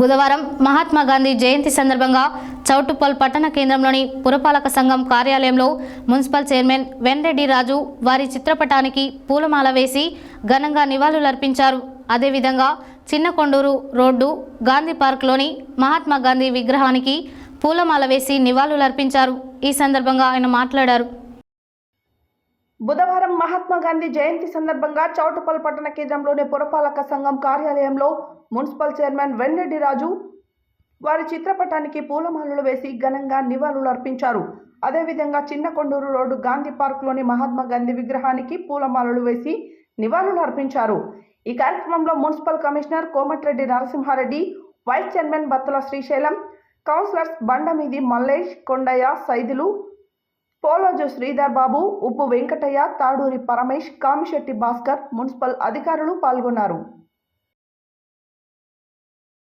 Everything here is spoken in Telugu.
బుధవారం మహాత్మా గాంధీ జయంతి సందర్భంగా చౌటుప్పల్ పట్టణ కేంద్రంలోని పురపాలక సంఘం కార్యాలయంలో మున్సిపల్ చైర్మన్ వెన్రెడ్డి రాజు వారి చిత్రపటానికి పూలమాల వేసి ఘనంగా నివాళులర్పించారు. అదేవిధంగా చిన్న కొండూరు రోడ్డు గాంధీ పార్క్లోని మహాత్మా గాంధీ విగ్రహానికి పూలమాల వేసి నివాళులర్పించారు. ఈ సందర్భంగా ఆయన మాట్లాడారు. బుధవారం మహాత్మా గాంధీ జయంతి సందర్భంగా చౌటుపల్ పట్టణ కేంద్రంలోని పురపాలక సంఘం కార్యాలయంలో మున్సిపల్ చైర్మన్ వెన్నెడ్డి రాజు వారి చిత్రపటానికి పూలమాలలు వేసి ఘనంగా నివాళులు అర్పించారు. అదేవిధంగా చిన్న కొండూరు రోడ్డు గాంధీ పార్క్లోని మహాత్మా గాంధీ విగ్రహానికి పూలమాలలు వేసి నివాళులు అర్పించారు. ఈ కార్యక్రమంలో municipal commissioner Komatireddy Narasimhareddy vice chairman Battula Srisailam councillors Bandameedi Mallesh Kondaiah Saidulu Poloju Sridhar Babu Uppu Venkataiah Taduri Paramesh Kamishetti Bhaskar municipal అధికారులు పాల్గొన్నారు.